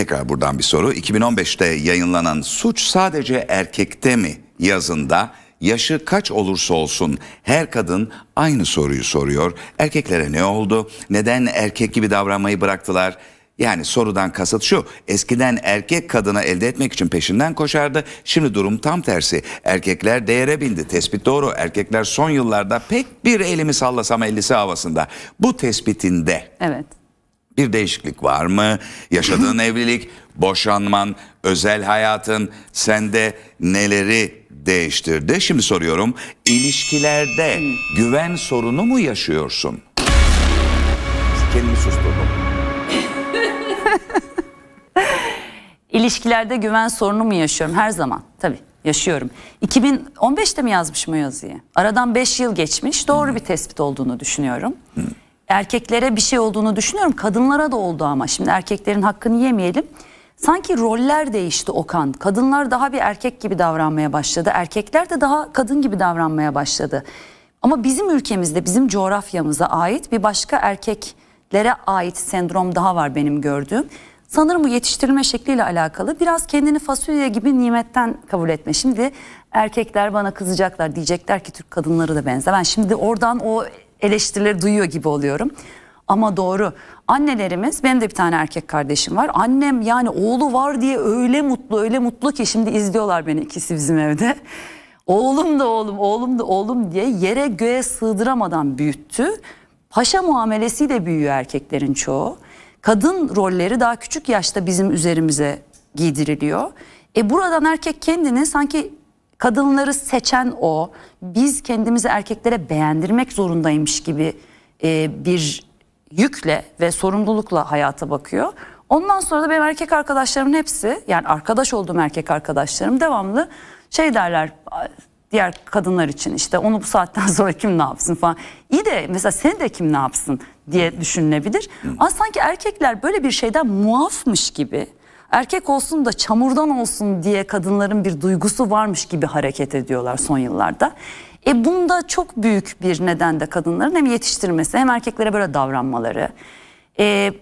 Tekrar buradan bir soru. 2015'te yayınlanan Suç Sadece Erkekte mi yazında yaşı kaç olursa olsun her kadın aynı soruyu soruyor. Erkeklere ne oldu? Neden erkek gibi davranmayı bıraktılar? Yani sorudan kasıt şu. Eskiden erkek kadını elde etmek için peşinden koşardı. Şimdi durum tam tersi. Erkekler değere bindi. Tespit doğru. Erkekler son yıllarda pek bir elimi sallasam ellisi havasında. Bu tespitinde Evet. Bir değişiklik var mı? Yaşadığın evlilik, boşanman, özel hayatın sende neleri değiştirdi? Şimdi soruyorum. İlişkilerde güven sorunu mu yaşıyorsun? Kendimi susturdum. İlişkilerde güven sorunu mu yaşıyorum? Her zaman tabii yaşıyorum. 2015'te mi yazmışım o yazıyı? Aradan 5 yıl geçmiş. Doğru bir tespit olduğunu düşünüyorum. Erkeklere bir şey olduğunu düşünüyorum. Kadınlara da oldu ama şimdi erkeklerin hakkını yemeyelim. Sanki roller değişti Okan. Kadınlar daha bir erkek gibi davranmaya başladı. Erkekler de daha kadın gibi davranmaya başladı. Ama bizim ülkemizde, bizim coğrafyamıza ait bir başka erkeklere ait sendrom daha var benim gördüğüm. Sanırım bu yetiştirilme şekliyle alakalı. Biraz kendini fasulye gibi nimetten kabul etme. Şimdi erkekler bana kızacaklar diyecekler ki Türk kadınları da benzer. Ben şimdi oradan o eleştirileri duyuyor gibi oluyorum. Ama doğru. Annelerimiz, benim de bir tane erkek kardeşim var. Annem yani oğlu var diye öyle mutlu, öyle mutlu ki şimdi izliyorlar beni ikisi bizim evde. Oğlum da oğlum, oğlum da oğlum diye yere göğe sığdıramadan büyüttü. Paşa muamelesiyle büyüyor erkeklerin çoğu. Kadın rolleri daha küçük yaşta bizim üzerimize giydiriliyor. E buradan erkek kendini sanki kadınları seçen o, biz kendimizi erkeklere beğendirmek zorundaymış gibi e, bir yükle ve sorumlulukla hayata bakıyor. Ondan sonra da benim erkek arkadaşlarımın hepsi yani arkadaş olduğum erkek arkadaşlarım devamlı şey derler diğer kadınlar için işte onu bu saatten sonra kim ne yapsın falan. İyi de mesela seni de kim ne yapsın diye düşünülebilir. Ama sanki erkekler böyle bir şeyden muafmış gibi erkek olsun da çamurdan olsun diye kadınların bir duygusu varmış gibi hareket ediyorlar son yıllarda. E bunda çok büyük bir neden de kadınların hem yetiştirmesi hem erkeklere böyle davranmaları. E,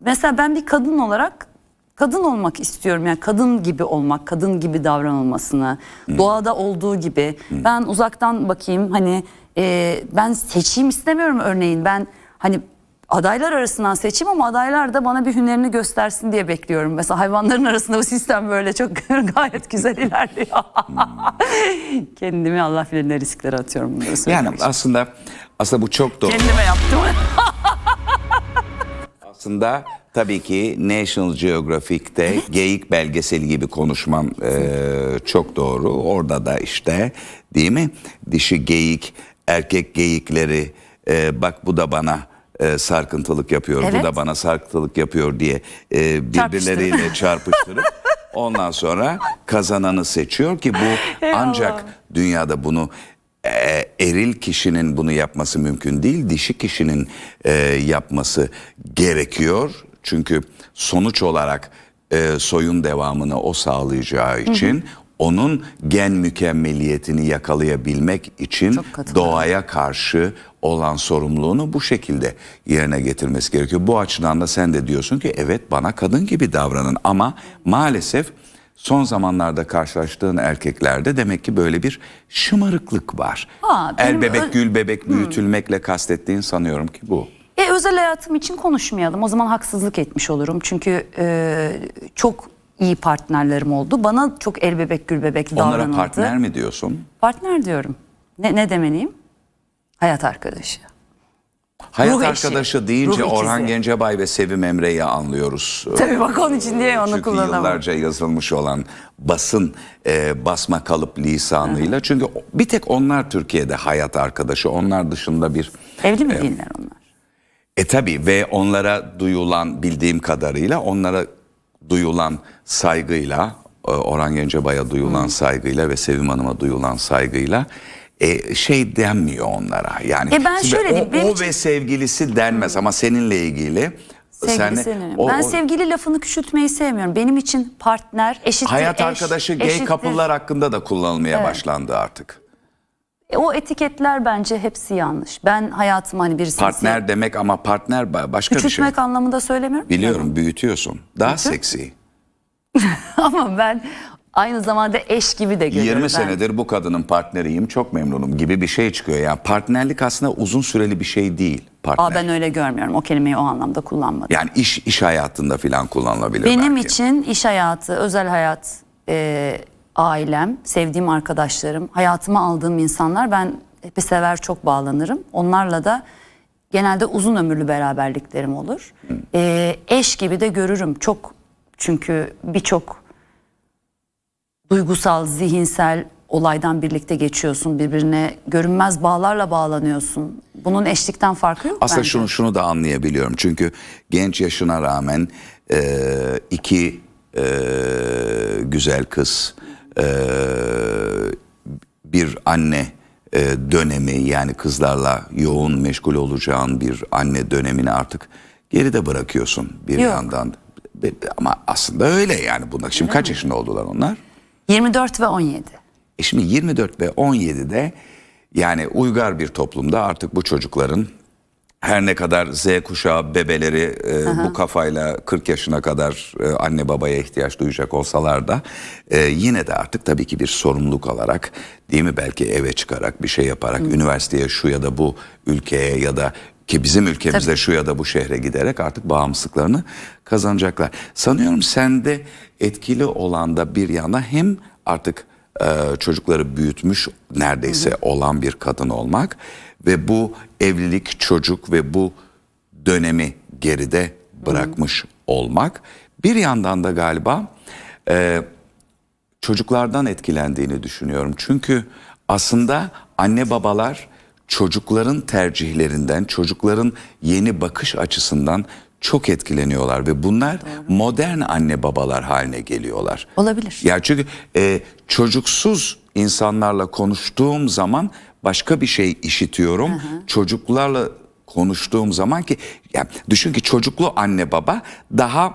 mesela ben bir kadın olarak kadın olmak istiyorum yani kadın gibi olmak, kadın gibi davranılmasını, doğada olduğu gibi. Ben uzaktan bakayım hani e, ben seçeyim istemiyorum örneğin ben hani adaylar arasından seçeyim ama adaylar da bana bir hünerini göstersin diye bekliyorum. Mesela hayvanların arasında bu sistem böyle çok gayet güzel ilerliyor. Kendimi Allah bilir ne risklere atıyorum bunları Yani için. aslında aslında bu çok doğru. Kendime yaptım. Aslında tabii ki National Geographic'te geyik belgeseli gibi konuşman eee, çok doğru. Orada da işte değil mi? Dişi geyik, erkek geyikleri eee, bak bu da bana eee, sarkıntılık yapıyor, bu Evet. da bana sarkıntılık yapıyor diye eee, birbirleriyle çarpıştırıp ondan sonra kazananı seçiyor ki bu ancak dünyada bunu e, eril kişinin bunu yapması mümkün değil. Dişi kişinin e, yapması gerekiyor. Çünkü sonuç olarak e, soyun devamını o sağlayacağı için onun gen mükemmeliyetini yakalayabilmek için doğaya karşı olan sorumluluğunu bu şekilde yerine getirmesi gerekiyor. Bu açıdan da sen de diyorsun ki evet bana kadın gibi davranın ama maalesef son zamanlarda karşılaştığın erkeklerde demek ki böyle bir şımarıklık var. Ha, El bebek gül bebek büyütülmekle kastettiğin sanıyorum ki bu. E, özel hayatım için konuşmayalım. O zaman haksızlık etmiş olurum. Çünkü e, çok iyi partnerlerim oldu. Bana çok el bebek gül bebek Onlara davranıldı. partner mi diyorsun? Partner diyorum. Ne, ne demeliyim? Hayat arkadaşı. Hayat Ruh eşi, arkadaşı deyince ruh ikizi. Orhan Gencebay ve Sevim Emre'yi anlıyoruz. Tabii bak onun için diye onu Çünkü kullanamam. yıllarca yazılmış olan basın e, basma kalıp lisanıyla. Çünkü bir tek onlar Türkiye'de hayat arkadaşı. Onlar dışında bir... Evli mi değiller onlar? E tabi ve onlara duyulan bildiğim kadarıyla onlara duyulan saygıyla e, Orhan Gencebay'a duyulan saygıyla ve Sevim Hanım'a duyulan saygıyla e, şey denmiyor onlara. Yani E ben şöyle o, diyeyim, o için- ve sevgilisi denmez ama seninle ilgili Sevgili sen- senin. o- ben o- sevgili lafını küçültmeyi sevmiyorum. Benim için partner eşittir hayat eş, arkadaşı gay eşittir- kapılar hakkında da kullanılmaya başlandı artık. E, o etiketler bence hepsi yanlış. Ben hayatıma hani birisi Partner demek ama partner ba- başka bir şey. küçültmek anlamında söylemiyorum. Biliyorum büyütüyorsun. Daha seksi. Ama ben aynı zamanda eş gibi de görüyorum. 20 Ben- senedir bu kadının partneriyim çok memnunum gibi bir şey çıkıyor. Yani partnerlik aslında uzun süreli bir şey değil. Partner. Aa, ben öyle görmüyorum. O kelimeyi o anlamda kullanmadım. Yani iş iş hayatında filan kullanılabilir Benim belki. için iş hayatı, özel hayat, e, ailem, sevdiğim arkadaşlarım, hayatıma aldığım insanlar ben hep sever çok bağlanırım. Onlarla da genelde uzun ömürlü beraberliklerim olur. E, eş gibi de görürüm çok çünkü birçok duygusal, zihinsel olaydan birlikte geçiyorsun. Birbirine görünmez bağlarla bağlanıyorsun. Bunun eşlikten farkı yok Aslında bence. şunu şunu da anlayabiliyorum. Çünkü genç yaşına rağmen e, iki e, güzel kız, e, bir anne e, dönemi yani kızlarla yoğun meşgul olacağın bir anne dönemini artık geride bırakıyorsun bir Yok. yandan. Ama aslında öyle yani bunlar. Şimdi kaç yaşında oldular onlar? 24 ve 17. E şimdi 24 ve 17'de yani uygar bir toplumda artık bu çocukların her ne kadar Z kuşağı bebeleri e, bu kafayla 40 yaşına kadar e, anne babaya ihtiyaç duyacak olsalar da e, yine de artık tabii ki bir sorumluluk alarak değil mi belki eve çıkarak bir şey yaparak üniversiteye şu ya da bu ülkeye ya da ki bizim ülkemizde Tabii. şu ya da bu şehre giderek artık bağımsızlıklarını kazanacaklar. Sanıyorum sende etkili olan da bir yana hem artık e, çocukları büyütmüş neredeyse olan bir kadın olmak ve bu evlilik, çocuk ve bu dönemi geride bırakmış olmak. Bir yandan da galiba e, çocuklardan etkilendiğini düşünüyorum. Çünkü aslında anne babalar çocukların tercihlerinden, çocukların yeni bakış açısından çok etkileniyorlar ve bunlar modern anne babalar haline geliyorlar. Olabilir. Ya çünkü e, çocuksuz insanlarla konuştuğum zaman başka bir şey işitiyorum. Çocuklarla konuştuğum zaman ki ya düşün ki çocuklu anne baba daha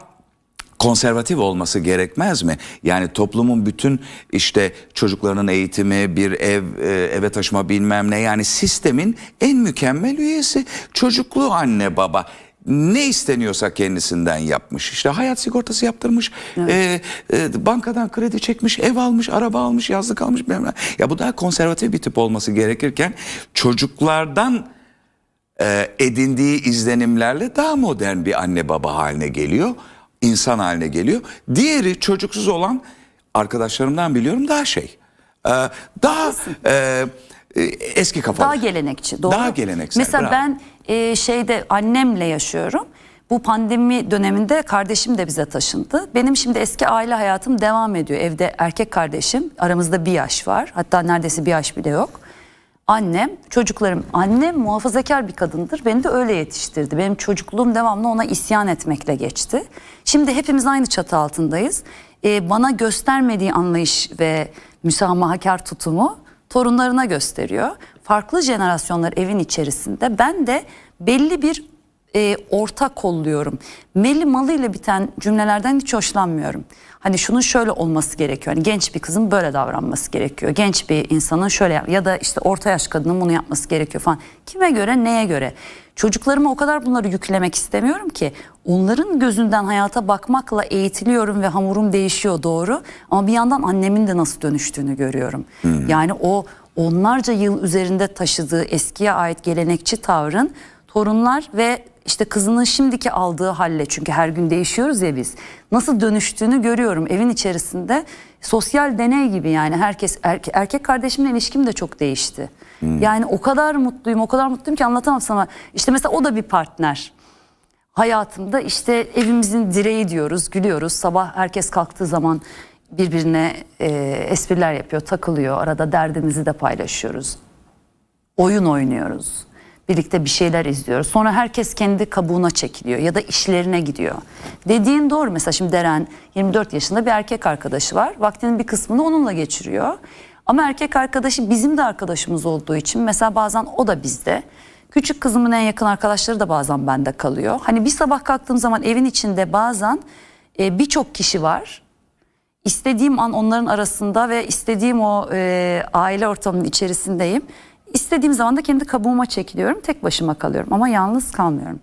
konservatif olması gerekmez mi? Yani toplumun bütün işte çocuklarının eğitimi, bir ev e, eve taşıma bilmem ne yani sistemin en mükemmel üyesi çocuklu anne baba. Ne isteniyorsa kendisinden yapmış. İşte hayat sigortası yaptırmış, e, e, bankadan kredi çekmiş, ev almış, araba almış, yazlık almış. Ya bu daha konservatif bir tip olması gerekirken çocuklardan e, edindiği izlenimlerle daha modern bir anne baba haline geliyor. insan haline geliyor. Diğeri çocuksuz olan arkadaşlarımdan biliyorum daha şey. e, daha e, e, eski kafalı. Daha gelenekçi. Doğru. Daha geleneksel, Mesela bravo. ben e, şeyde annemle yaşıyorum. Bu pandemi döneminde kardeşim de bize taşındı. Benim şimdi eski aile hayatım devam ediyor. Evde erkek kardeşim aramızda bir yaş var. Hatta neredeyse bir yaş bile yok. Annem, çocuklarım, annem muhafazakar bir kadındır. Beni de öyle yetiştirdi. Benim çocukluğum devamlı ona isyan etmekle geçti. Şimdi hepimiz aynı çatı altındayız. Ee, bana göstermediği anlayış ve müsamahakar tutumu torunlarına gösteriyor. Farklı jenerasyonlar evin içerisinde. Ben de belli bir e, orta kolluyorum. Meli malıyla biten cümlelerden hiç hoşlanmıyorum. Hani şunun şöyle olması gerekiyor. Hani genç bir kızın böyle davranması gerekiyor. Genç bir insanın şöyle ya da işte orta yaş kadının bunu yapması gerekiyor falan. Kime göre neye göre? Çocuklarıma o kadar bunları yüklemek istemiyorum ki onların gözünden hayata bakmakla eğitiliyorum ve hamurum değişiyor doğru. Ama bir yandan annemin de nasıl dönüştüğünü görüyorum. Yani o onlarca yıl üzerinde taşıdığı eskiye ait gelenekçi tavrın torunlar ve işte kızının şimdiki aldığı halle çünkü her gün değişiyoruz ya biz nasıl dönüştüğünü görüyorum evin içerisinde sosyal deney gibi yani herkes erke- erkek kardeşimle ilişkim de çok değişti. Yani o kadar mutluyum o kadar mutluyum ki anlatamam sana işte mesela o da bir partner hayatımda işte evimizin direği diyoruz, gülüyoruz. Sabah herkes kalktığı zaman birbirine e, espriler yapıyor, takılıyor. Arada derdimizi de paylaşıyoruz. Oyun oynuyoruz. Birlikte bir şeyler izliyoruz. Sonra herkes kendi kabuğuna çekiliyor ya da işlerine gidiyor. Dediğin doğru. Mesela şimdi Deren 24 yaşında bir erkek arkadaşı var. Vaktinin bir kısmını onunla geçiriyor. Ama erkek arkadaşı bizim de arkadaşımız olduğu için mesela bazen o da bizde. Küçük kızımın en yakın arkadaşları da bazen bende kalıyor. Hani bir sabah kalktığım zaman evin içinde bazen e, birçok kişi var. istediğim an onların arasında ve istediğim o e, aile ortamının içerisindeyim. İstediğim zaman da kendi kabuğuma çekiliyorum. Tek başıma kalıyorum ama yalnız kalmıyorum.